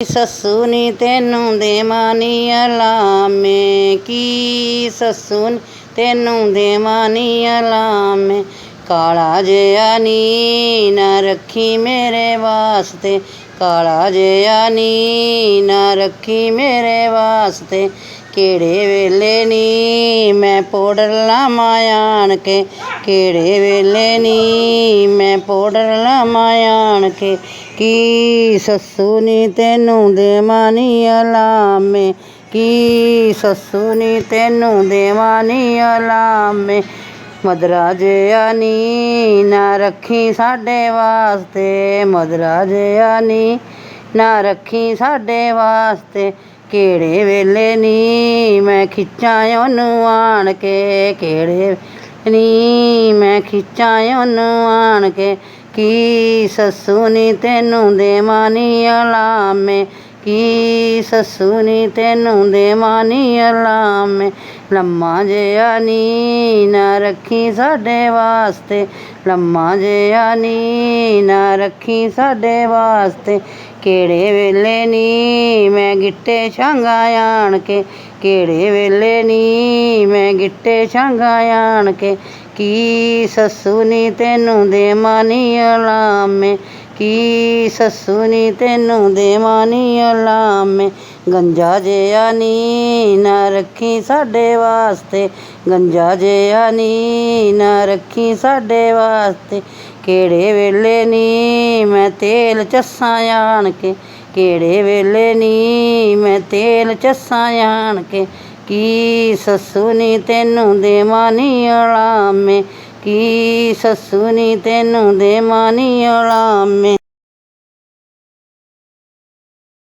ਸੱਸੂ ਨੀ ਤੈਨੂੰ ਦੇਵਾਂ ਨੀ ਅਲਾਮੇ? ਕੀ ਸੱਸੂ ਨੀ ਤੈਨੂੰ ਦੇਵਾਂ ਨੀ ਅਲਾਮੇ? ਕਾਲਾ ਜਿਆ ਨੀ ਨਾ ਰੱਖੀ ਮੇਰੇ ਵਾਸਤੇ। ਕਾਲਾ ਜਿਆ ਨੀ ਨਾ ਰੱਖੀ ਮੇਰੇ ਵਾਸਤੇ। ਕਿਹੜੇ ਵੇਲੇ ਨੀ? ਮੈਂ ਪਾਊਡਰ ਲਾਵਾਂ ਆਣ ਕੇ। ਕਿਹੜੇ ਵੇਲੇ ਨੀ? ਮੈਂ ਪਾਊਡਰ ਲਾਵਾਂ ਆਣ ਕੇ। ਕੀ ਸੱਸੂ ਨੀ ਤੈਨੂੰ ਦੇਵਾਂ ਨੀ ਅਲਾਮੇ? ਕੀ ਸੱਸੂ ਨੀ ਤੈਨੂੰ ਦੇਵਾਂ ਨੀ ਅਲਾਮੇ? ਮਦਰਾ ਜਿਹਾ ਨੀ, ਨਾ ਰੱਖੀ ਸਾਡੇ ਵਾਸਤੇ। ਮਦਰਾ ਜਿਹਾ ਨੀ, ਨਾ ਰੱਖੀ ਸਾਡੇ ਵਾਸਤੇ। ਕਿਹੜੇ ਵੇਲੇ ਨੀ? ਮੈਂ ਖਿੱਚਾਂ ਉਹਨੂੰ ਆਣ ਕੇ। ਕਿਹੜੇ ਨੀ? ਮੈਂ ਖਿੱਚਾਂ ਉਹਨੂੰ ਆਣ ਕੇ। ਕੀ ਸੱਸੂ ਨੀ ਤੈਨੂੰ ਦੇਵਾਂ ਨੀ ਅਲਾਮੇ? ਕੀ ਸੱਸੂ ਨੀ ਤੈਨੂੰ ਦੇਵਾਂ ਨੀ ਅਲਾਮੇ? ਲੰਮਾ ਜਿਹਾ ਨੀ ਨਾ ਰੱਖੀ ਸਾਡੇ ਵਾਸਤੇ। ਲੰਮਾ ਜਿਹਾ ਨੀ ਨਾ ਰੱਖੀ ਸਾਡੇ ਵਾਸਤੇ। ਕਿਹੜੇ ਵੇਲੇ ਨੀ ਮੈਂ ਗਿੱਟੇ ਛਾਂਗਾ ਆਣ ਕੇ? ਕਿਹੜੇ ਵੇਲੇ ਨੀ ਮੈਂ ਗਿੱਟੇ ਛਾਂਗਾ ਆਣ ਕੇ? ਕੀ ਸੱਸੂ ਨੀ ਤੈਨੂੰ ਦੇ ਨੀ ਅਲਾਮੇ? ਕੀ ਸੱਸੂ ਨੀ ਤੈਨੂੰ ਦੇਵਾਂ ਨੀ ਮੈਂ ਗੰਜਾ ਜਿਆ ਨੀ ਨਾ ਰੱਖੀ ਸਾਡੇ ਵਾਸਤੇ। ਗੰਜਾ ਜਿਆ ਨੀ ਨਾ ਰੱਖੀ ਸਾਡੇ ਵਾਸਤੇ। ਕਿਹੜੇ ਵੇਲੇ ਨੀ ਮੈਂ ਤੇਲ ਚੱਸਾਂ ਆਣ ਕੇ? ਕਿਹੜੇ ਵੇਲੇ ਨੀ ਮੈਂ ਤੇਲ ਚੱਸਾਂ ਆਣ ਕੇ? ਕੀ ਸੱਸੂ ਨੀ ਤੈਨੂੰ ਦੇਵਾਂ ਨੀ ਅਲਾਮੇ? ਕੀ ਸੱਸੂ ਨੀ ਤੈਨੂੰ ਦੇਵਾਂ ਨੀ ਅਲਾਮੇ